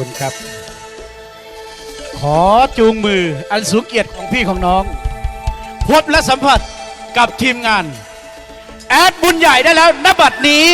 คุณครับ ขอจูงมืออันสูงเกียรติของพี่ของน้อง พบและสัมผัสกับทีมงาน แอดบุญใหญ่ได้แล้วณบัดนี้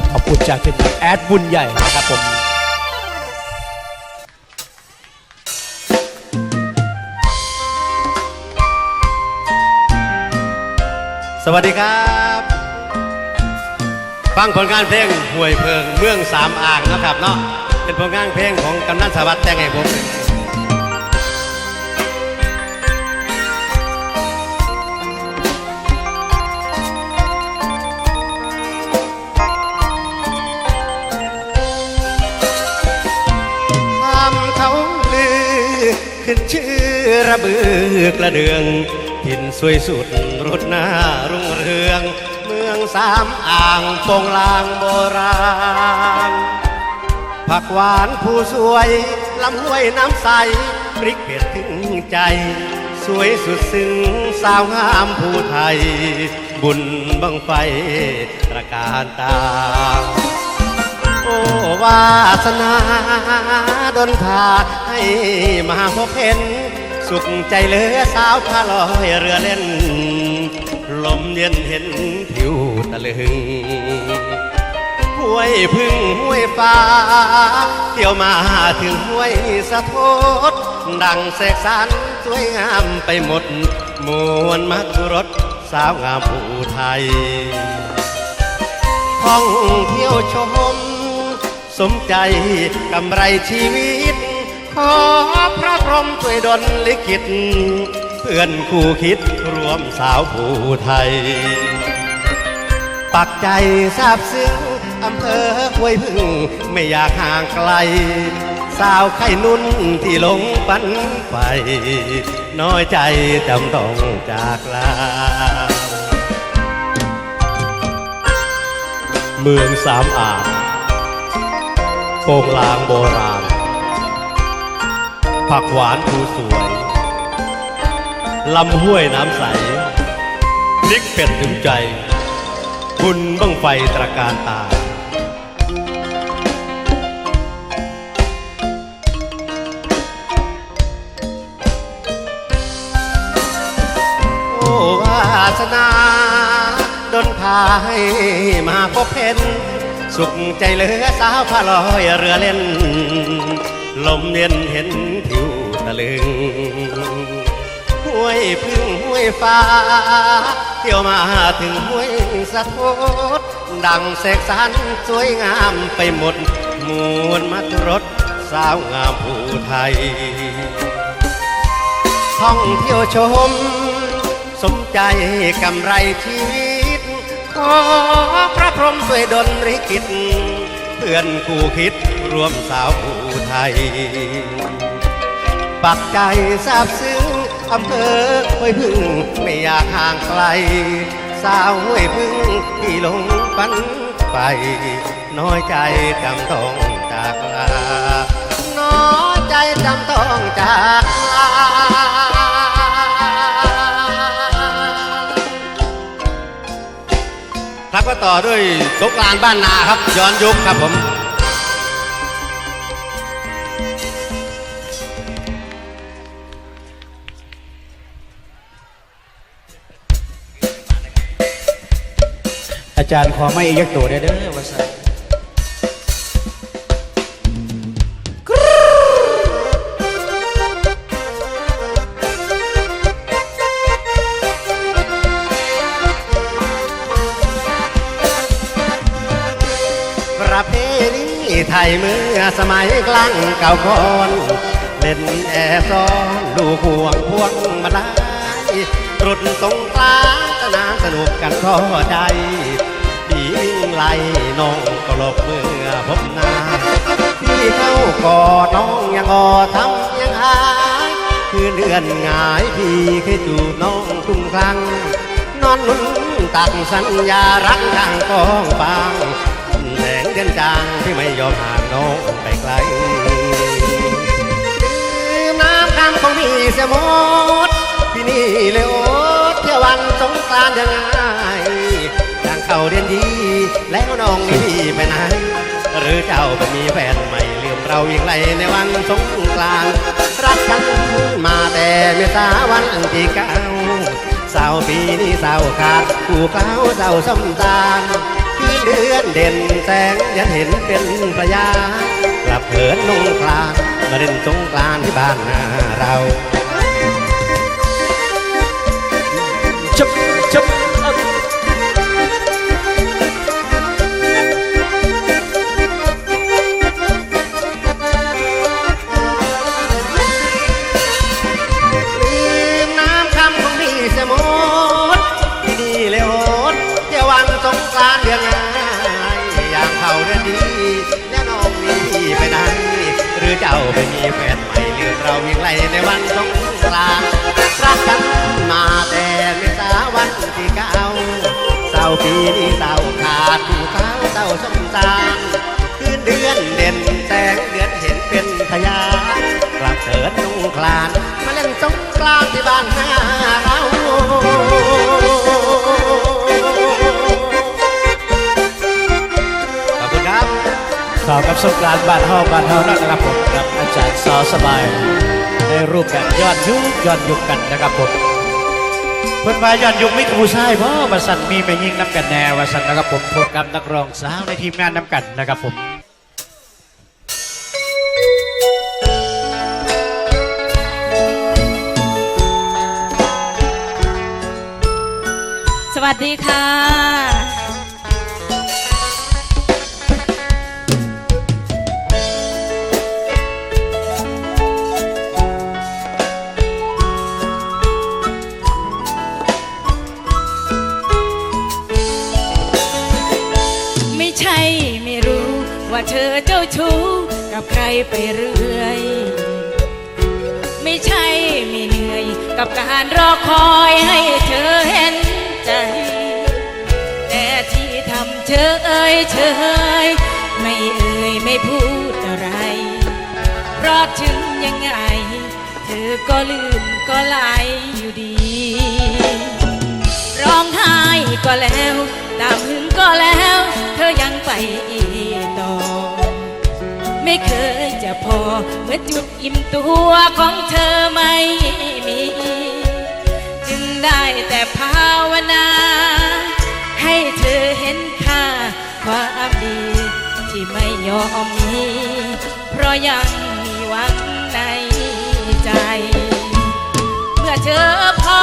อบขอบคุณจากทีมงานแอดบุญใหญ่นะครับผมสวัสดีครับ ฟังผลงานเพลงห่วยเพิงเมืองสามอ่างนะครับเนาะเป็นผลงานเพลงของกำนันสวัสดิ์แต่งให้ผม ขึ้นชื่อระเบือกระเดืองถิ่นสวยสุดรุดหน้ารุ่งเรือง เมืองสามอ่างปงลางโบราณผักหวานผู้สวยลำห้วยน้ำใสพริกเผ็ดถึงใจ สวยสุดซึ้งสาวงามผู้ไทย บุญบังไฟตระการตา วาสนาดนพาให้มาพบเห็น สุขใจเหลือสาวพาลอยเรือเล่น ลมเย็นเห็นผิวตะลึงห้วยพึ่งห้วยฟ้าเที่ยวมาถึงห้วยสะโพดดังเสกสรรสวยงามไปหมด มวลมักรถสาวงามผู้ไทยท่องเที่ยวชม สมใจกำไรชีวิต ขอพระพรหมช่วยดลลิขิต เพื่อนคู่คิดรวมสาวผู้ไทย ปักใจซาบซึ้งอำเภอห้วยพึ่งไม่อยากห่างไกล สาวไข่นุ่นที่หลงปันไป น้อยใจจำต้องจากลาเมืองสามอ่าง โป่งลางโบราณ ผักหวานภูสวย ลำห้วยน้ำใสพริกเป็ดถึงใจ คุณบังไฟตระการตาโอ้วาสนาดนพาให้มาพบเห็น สุขใจเหลือสาวพาลอยเรือเล่น ลมเย็นเห็นผิวตะลึงห้วยพึ่งห้วยฟ้า เที่ยวมาถึงห้วยสะโพดดังเสกสรรสวยงามไปหมดมวลมัดรถสาวงามผู้ไทย ท่องเที่ยวชม สมใจกำไรชีวิต อพระพรหมช่วยดลริกิตเพื่อนคู่คิดรวมสาวผู้ไทย ปักใจซาบซึ้งอำเภอห้วยพึ่งไม่อยากห่างไกล สาวห้วยพึ่งที่หลงปันไป น้อยใจจำต้องจากลาน้อยใจจำต้องจากลา ต่อด้วยสงกรานบ้านนาครับ ย้อนยุคครับผมอาจารย์ขอไม่อียักตัวได้เด้อว่าสั เมื่อสมัยกลางเก่าก่อนเล่นแอบซ้อนลูกห่วงพวงมาได้ตรุดสงกรานต์สนานสนุกกันพอใจพี่วิ่งไล่น้องก็หลบเมื่อพบหน้าพี่เข้ากอดน้องยังออทำยังหายคือเดือนงายพี่เคยจูบน้องคุ้มครั้ง นอนลุ้นตักสัญญารักดังกองปางแสงเดือนจางที่ไม่ยอมห่าง น้องไปไกลดื่มน้ำคำของพี่เสียหมดที่นี่เลยโอ๊ตเที่ยววันสงกรานต์ยังไงอย่างเข้าเดือนดี แล้วน้องนี่พี่ไปไหน หรือเจ้าไปมีแฟนใหม่ลืมเราอีกไรในวันสงกรานต์รักกันมาแต่เมษาวันที่เก้าเศร้าปีนี้เศร้าขาดผู้เฝ้าเศร้าสมตาล เดือนเด่นแสงยันเห็นเป็นประยากลับเหินลงคลางมาเล่นสงกรานที่บ้านนาเรา ข้าวเศร้าสมสารคืนเดือนเด่นแสงเดือนเห็นเป็นพยากลับเกิดนุ่งคลาน มาเล่นสงกรานที่บ้านหน้าเราขอบคุณครับข่าวกับสงกรานบ้านเฮาบ้านเฮานั่นนะครับผมกับอาจารย์สอสบายในรูปแบบยอนยุคยอนยุคกันนะครับผม เพิ่นมาย้อนยุคมีผู้ชายเพราะว่าสันมีไม่ยิ่งน้ำกันแน่ว่าสันนะครับผมพบกับนักร้องสาวในทีมงานน้ำกันนะครับผมสวัสดีค่ะ กับใครไปเรื่อย ไม่ใช่ไม่เหนื่อย กับการรอคอยให้เธอเห็นใจ แต่ที่ทำเชยเอ่ยเชยไม่เอ่ยไม่พูดอะไร เพราะถึงยังไง เธอก็ลืมก็ไหลอยู่ดี ร้องไห้ก็แล้ว ตามหึงก็แล้ว เธอยังไปอีกต่อ ไม่เคยจะพอ เมื่อจุดอิ่มตัวของเธอไม่มี จึงได้แต่ภาวนา ให้เธอเห็นค่าความดี ที่ไม่ยอมมี เพราะยังมีหวังในใจ เมื่อเธอพอ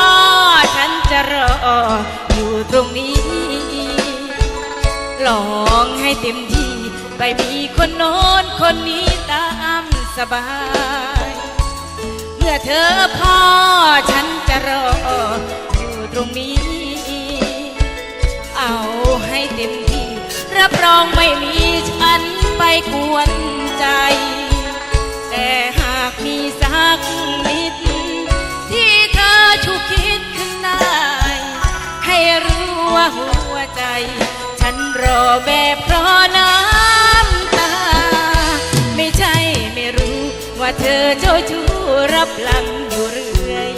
ฉันจะรออยู่ตรงนี้ ลองให้เต็มที่ไปมีคนโน้น คนนี้ตามสบาย เมื่อเธอพ่อฉันจะรออยู่ตรงนี้ เอาให้เต็มที่ รับรองไม่มีฉันไปกวนใจ แต่หากมีสักนิด ที่เธอชุกคิดขึ้นได้ ให้รู้ว่าหัวใจ ฉันรอแบบเพราะน้ำ ว่าเธอเจ้าชู้รับหลังอยู่เรื่อย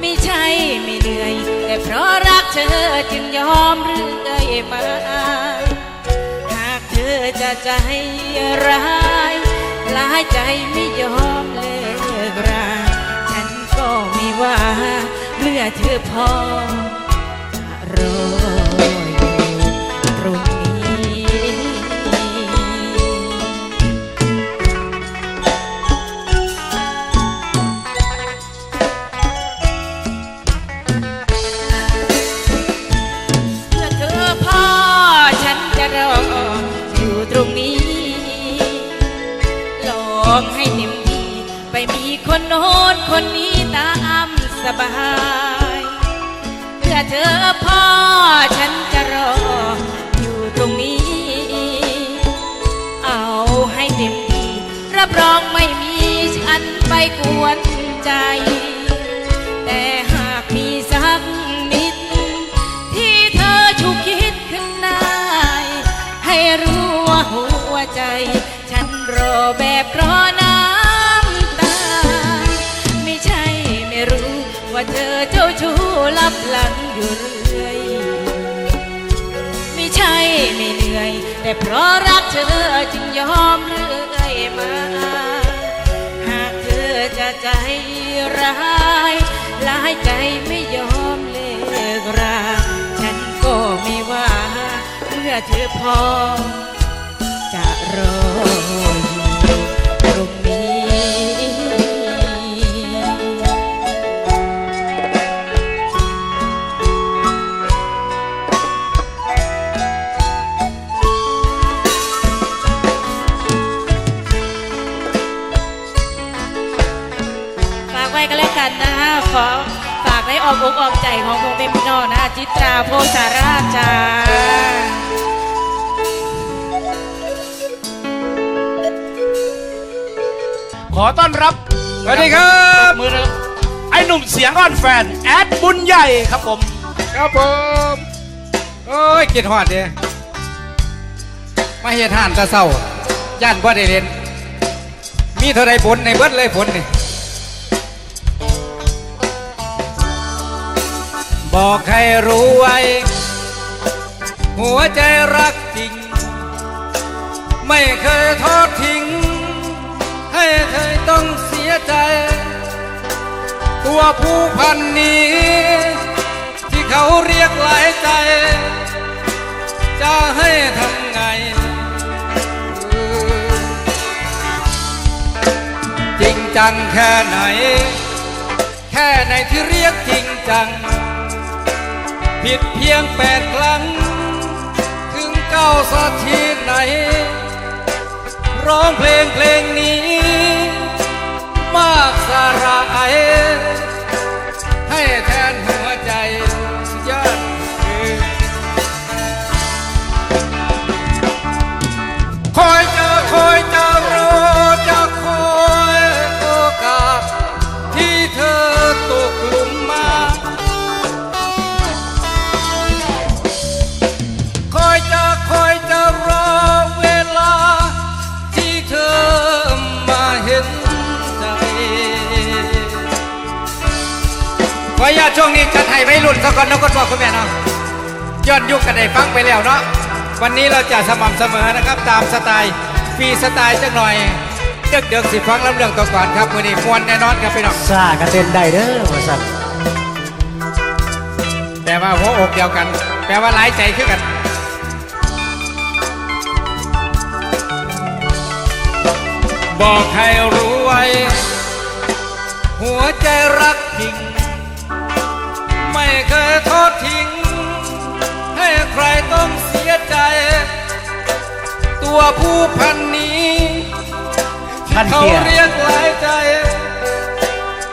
ไม่ใช่ไม่เหนื่อย แต่เพราะรักเธอจึงยอมเรื่อยมา หากเธอจะใจร้ายหลายใจไม่ยอมเลิกราฉันก็ไม่ว่าเมื่อเธอพอรออยู่ตรง คนคนนี้ตามสบายเมื่อเธอพ่อฉันจะรออยู่ตรงนี้ เอาให้เต็มที่รับรองไม่มีฉันไปกวนใจ แต่หากมีสักนิด ที่เธอฉุกคิดขึ้นได้ ให้รู้ว่าหัวใจ ฉันรอแบบราะน้ำ ลับหลังอยู่เรื่อย ไม่ใช่ไม่เหนื่อย แต่เพราะรักเธอจึงยอมเรื่อยมา หากเธอจะใจร้ายหลายใจไม่ยอมเลิกราฉันก็ไม่ว่าเมื่อเธอพอจะรออยู่ตรงนี้ ของพวกเป็นพี่น้องนะจิตราโพสาราชจ้าขขอต้อนรับสวัสดีครับมือนะครับไอ้หนุ่มเสียงอ่อนแฟน แอดบุญใหญ่ครับผม ครับผมโอ้ยกินหอดเด้มาเฮ็ดห่านแตะเศร้าย่านบ่ได้เล่นมีเท่าไรผลในเบิดเลยผลนี่ บอกให้รู้ไว้ หัวใจรักจริง ไม่เคยทอดทิ้ง ให้เธอต้องเสียใจ ตัวผู้พันนี้ ที่เขาเรียกหลายใจ จะให้ทำไง จริงจังแค่ไหน แค่ไหนที่เรียกจริงจัง ผิดเพียงแปดครั้ง ถึงเก้าสักทีไหน ร้องเพลงเพลงนี้ มากสาระไอให้แท ออนุญาตช่วงนี้จัดให้ไม่รุ่นสักก่อนนะคุณพ่อคุณแม่เนาะย้อนยุคกันได้ฟังไปแล้วเนาะวันนี้เราจะสม่ำเสมอนะครับ ตามสไตล์ฟรีสไตล์จักหน่อยเด็กเด็กๆสิฟังลำเรื่องต่อก่อนครับวันนี้มวนแน่นอนครับพี่น้องซากันเต้นได้เด้อมาสั่นแต่ว่าหัวอกเดียวกัน แปลว่าหลายใจขึ้นกันบอกให้รู้ไว้ หัวใจรักจริง ไม่เคยทอดทิ้ง ให้ใครต้องเสียใจ ตัวผู้พันนี้ท่านเขาเรียกหลายใจ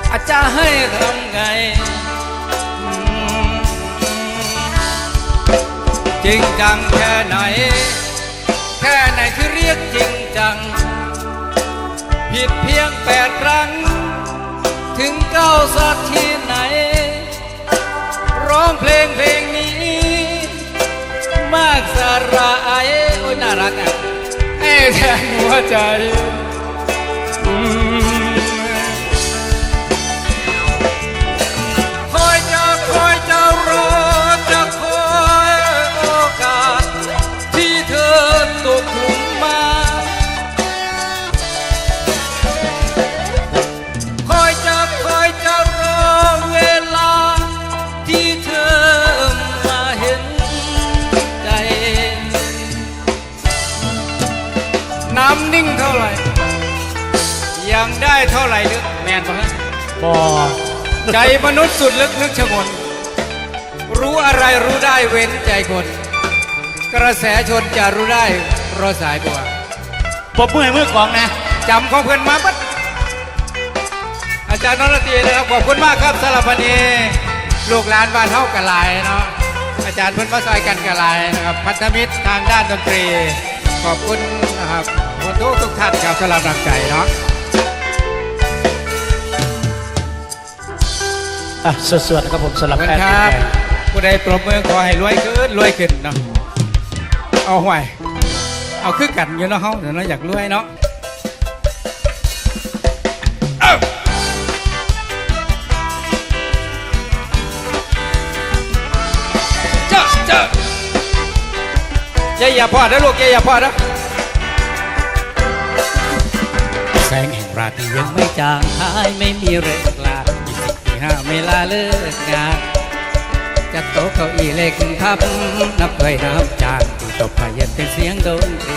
อาจจะให้ทำไง จริงจังแค่ไหน แค่ไหนที่เรียกจริงจัง ผิดเพียงแปดครั้ง ถึงเก้าสักทีไหน ร้องเพลงเพลงนี้ มากสาระไอโอ้ยน่ารักอะไอ้แทนหัวใจ บอใจมนุษย์สุดลึกนึกชะงน รู้อะไรรู้ได้เว้นใจคน กระแสชนจะรู้ได้รอสายบัวปบมือให้มือกลองนะจำของเพื่อนมาปัดอาจารย์นรตีนะครับขอบคุณมากครับสำหรับวันนี้ลูกหลานบ้านเฮากะลายเนาะอาจารย์เพิ่นมาซอยกันกะลายนะครับพันธมิตรทางด้านดนตรี ขอบคุณนะครับคนทุกทุกท่านครับสำหรับกำลังใจเนาะ อะสวดๆนะครับผมสำหรับขอบแอคุณดครับแอดผู้ใดปรบมือขอให้รวยขึ้นรวยขึ้นเนาะเอาห่วยเอาคือกันอยู่เนาะเฮาเดี๋ยวเราอยากรวยเนาะเอ้าเจ้าเจ้าอย่าอย่าพอนะลูกอย่าอย่าพอนะ แสงแห่งราตรียังไม่จางหายไม่มีเริกลา ยี่สิบปีห้าไม่ลาเลิกงาน จะโต๊ะเก้าอี้เล็กพับ นับเคยนับจานที่ตบพายันเป็นเสียงดนตรี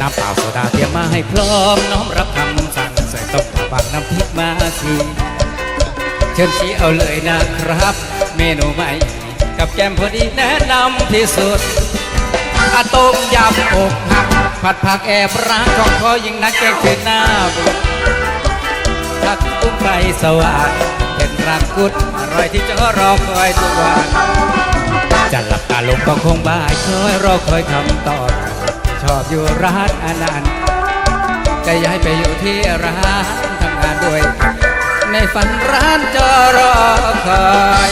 น้ำเปล่าโซดาเตรียมมาให้พร้อม น้อมรับคำสั่งใส่ต้มบางน้ำพริกมาสี ชิญชี้เอาเลยนะครับ เมนูใหม่ กับแกมพอดีแนะนำที่สุดอาต้มยำอกหัก ผัดผักแอบรักของคอยิ่งนักแกงคือหน้าบุญทักกุ้งไก่สว่างเป็นรักกุดอร่อยที่จะรอคอยทุกวันจะหลับตาลงก็คงบ่ายคอยรอคอยคำตอบชอบอยู่ร้านอานันต์จะย้ายไปอยู่ที่ร้านทำงานด้วยกัน ในฝันร้านจะรอคอย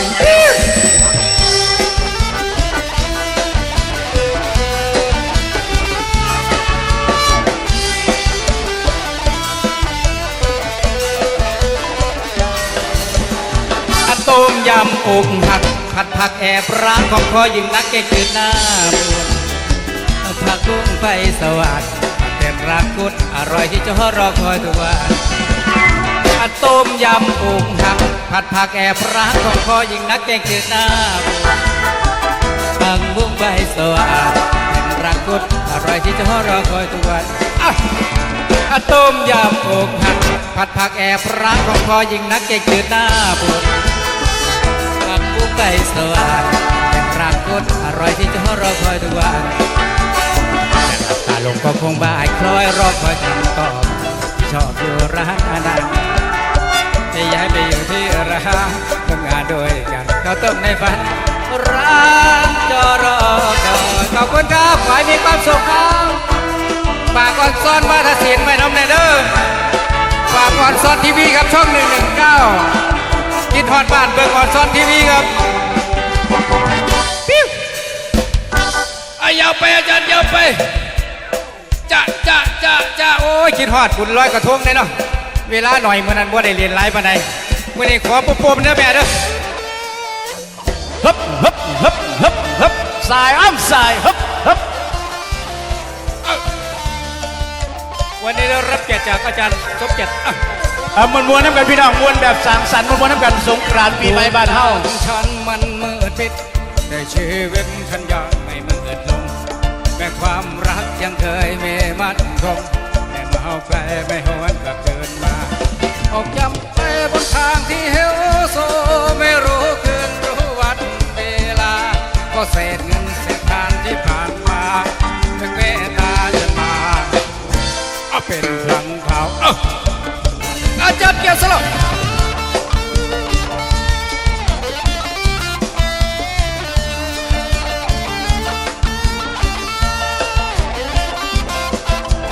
อะตูมยำอกหักผัดผักแอบร้างของคอยิ่งนักเก่งจืดหน้าบวนผักกุ้งไฟสวัสดเป็นรักกุดอร่อยที่จะรอคอยทุกวัน ตูมยำอกหักผัดผักแอบร้างของคอยิงนักเก่งจืดหน้าบวนผักบุ้งไฟสวัสดเป็นรักกุดอร่อยที่จะรอคอยทุกวันอะต้มยำอกหัก ผัดผักแอบรักของพอยิงนักเก่งจืดหน้าปวดผักบุ้งไก่สวัสดเป็นรักกดอร่อยที่จะรอคอยทุกวันแต่หลับตาลงก็คงบ่ายคล้อยรอคอยคำตอบชอบอยู่ร้านานัน จะย้ายไปอยู่ที่ร้านทำงานด้วยกันข้าวต้มในฝัน ร้านจอรอคอยขอบคุณครับขอให้มีความสุขครับฝากออนซอนมาทศิลป์ไว้น้ำในเด้อฝากออนซอนทีวีครับช่องหนึ่งหนึ่งเก้ากินทอดบ้านเบิกออนซอนทีวีครับปิ้วอายาวไปอาจารย์ยาวไปจะจะจะจะโอ้ยคิดฮอดบุญร้อยกระทงเลยเนาะ เวลาหน่อยเมื่อนั้นบ่ได้เรียนไลฟ์ปานใดเมื่อนี้ขอปุ๊บๆเด้อแม่เด้อฮึบฮึบฮึบฮึบฮึบสายอ้ำสายฮึบฮึบวันนี้เรารับเกียรติจากอาจารย์สมเกียรติอะเอามวนมวนๆน้ำกันพี่น้องมวนแบบสังสรรค์มวนมวนๆน้ำกันสงกรานต์ปีใหม่บ้านเฮาฉันมันมืดมิดแต่ชีวิตฉันยังไม่มืดลงแม้ความรักยังเคยมีมั่นคงแต่เมาไกลไม่หวนกลับเกินมา ออกยำไปบนทางที่เฮลโซไม่รู้คืนรู้วันเวลา ก็เศษเงินเศษทานที่ผ่านมาถึงเมตตาจะมาเอาเป็นครั้งคราวเอาอาจารย์เกียรติสลบ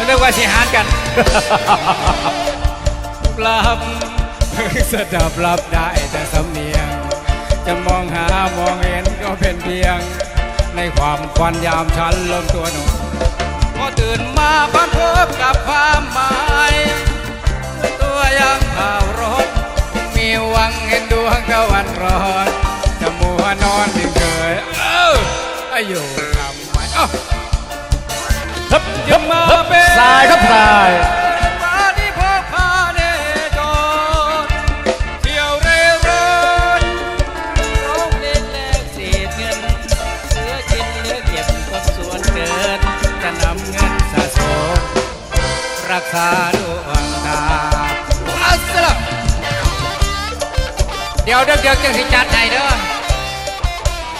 เรียกว่าสิหารกัน รับเพิ่งสดับรับได้แต่สำเนียง จะมองหามองเห็นก็เป็นเพียง ในความฝันยามฉันลมตัวหนุ่มพอตื่นมาพันพบกับความหมายตัวยังข่าวรถ มีหวังเห็นดวงตะวันร้อนจะมัวนอนนิ่งเฉยเอ้าอายุทำไมเอ้าฮึบยังมาเป็นสายครับสาย ยวเดี๋ยวเดี๋ยวจังสิจัดให้เด้อ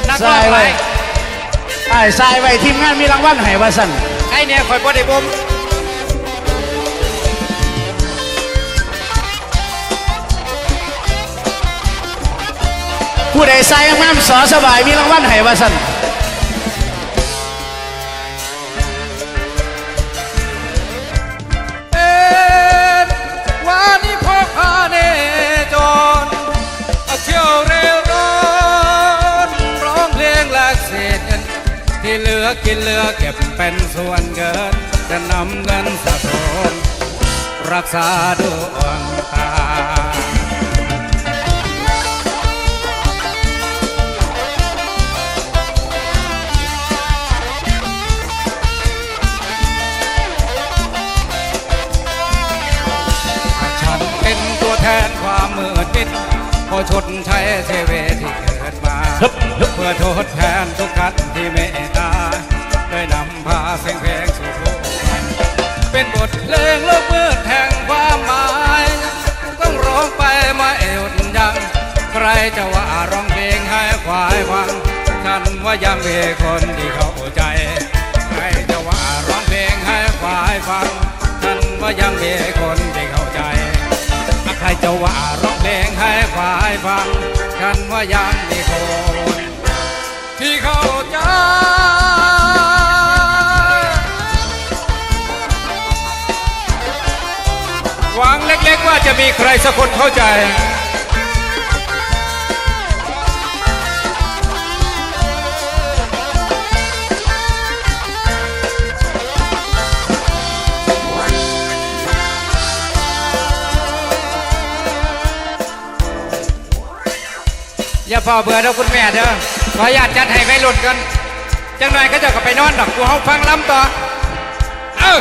นักร้องสายไปไว้ไอ้สายไว้ทีมงานมีรางวัลให้ว่าสั่นไอ้เนี่ยคอยบ่ได้บ่มผู้ใดสายงามๆสอสบายมีรางวัลให้ว่าสั่นเป็น ลือกินเหลือเก็บเป็นส่วนเกิน จะนำเงินสะสมรักษาดวงตาฉันเป็นตัวแทนความมืดมิดพอชดใช้เทเวที่เกิดมาฮึบฮึบเพื่อทดแทนทุกท่านที่เม จะว่าร้องเพลงให้ควายฟังฉันว่ายังมีคนที่เข้าใจ ใครจะว่าร้องเพลงให้ควายฟังฉันว่ายังมีคนที่เข้าใจ ใครจะว่าร้องเพลงให้ควายฟังฉันว่ายังมีคนที่เข้าใจหวังเล็กๆว่าจะมีใครสักคนเข้าใจ อย่าพอเบื่อเด้อคุณแม่เด้อขออนุญาตจัดให้ไว้หลุดกันจังหน่อยก็จะกลับไปนอนดอกกูเฮาฟังลำต่อ เออ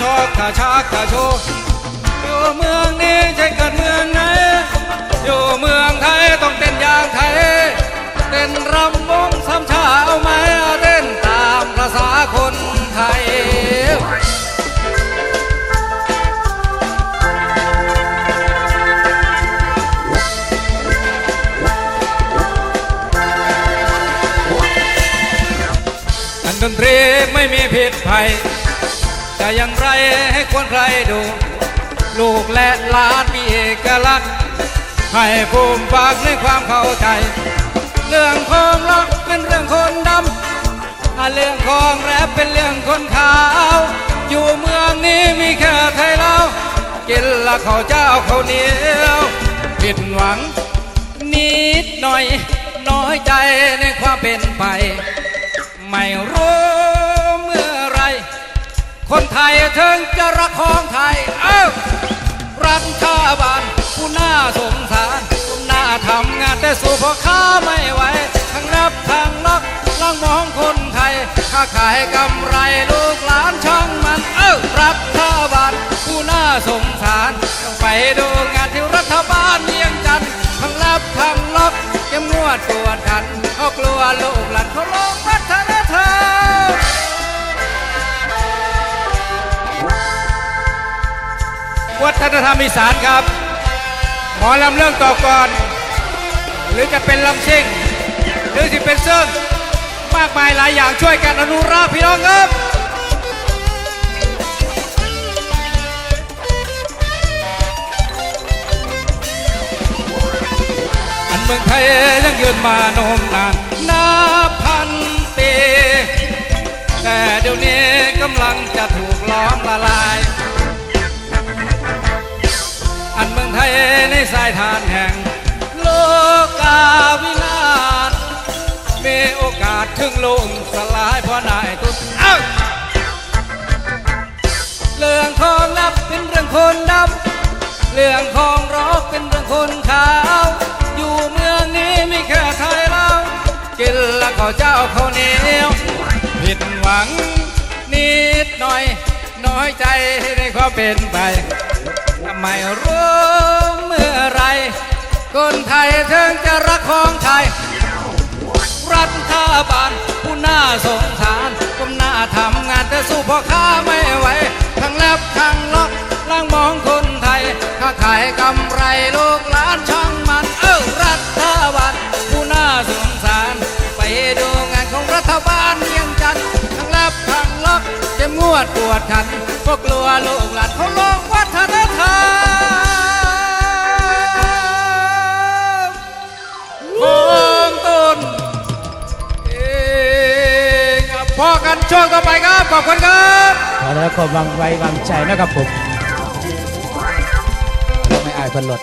ชกท่าชักท่าโชว์อยู่เมืองนี้ใช่เกิดเมืองไหน อยู่เมืองไทยต้องเต้นอย่างไทย เต้นรำวงสามชาเอาไหมเต้นตามภาษาคน ใครใครดู ลูกและหลานมีเอกลักษณ์ให้ภูมิปากในความเข้าใจ เรื่องของรักเป็นเรื่องคนดำเรื่องของแรปเป็นเรื่องคนขาว อยู่เมืองนี้มีแค่ไทยเรากินละข้าวเจ้าข้าวเหนียวผิดหวัง นิดหน่อย น้อยใจในความเป็นไป ไม่รู้ คนไทยถึงจะรักของไทย เอ้ารัฐบาลผู้น่าสงสารผู้น่าทำงานแต่สู้พ่อค้าไม่ไหวทั้งรับทั้งล็อกลังมองคนไทยค้าขายกำไรลูกหลานช่างมัน เอ้ารัฐบาลผู้น่าสงสารต้องไปดูงานที่รัฐบาลเวียงจันทั้งรับทั้งล็อกเข้มงวดตรวจขันเขากลัวลูกหลานเขาลงวัฒนธรร วัฒนธรรมอีสานครับ หมอลำเรื่องต่อก่อน หรือจะเป็นลำซิ่ง หรือจะเป็นเซิ่งมากมายหลายอย่างช่วยกันอนุรักษ์พี่น้องครับอันเมืองไทยยังยืนมานมนานนับพันปีแต่เดี๋ยวนี้กำลังจะถูกล้อมละลาย ไทยในสายทานแห่ง โลกาวินาศมีโอกาสถึงลงสลายเพราะนายตุ๊ดเอ้าเรื่องของลับเป็นเรื่องคนดำเรื่องของรอกเป็นเรื่องคนขาว อยู่เมืองนี้มีแค่ไทยเรากินแล้วข้าวเจ้าข้าวเหนียวผิดหวังนิดหน่อย น้อยใจในความเป็นไป ทำไมรู้เมื่อไร คนไทยถึงจะรักของไทย รัฐบาลผู้น่าสงสารก้มหน้าทำงานแต่สู้พ่อค้าไม่ไหว ทั้งแลบทั้งล็อกล่างมองคนไทยค้าขายกำไรลูกหลานช่างมัน เอ้ารัฐบาลผู้น่าสงสาร ไปดูงานของรัฐบาลเวียงจันทั้งแลบทั้งล็อกจ็มงวดปวดขันพวกกลัวลูกหลานเขาลง กันช่วงต่อไปครับ ขอบคุณครับขอแล้วก็วางไว้วางใจนะครับผมไม่อายพันหลด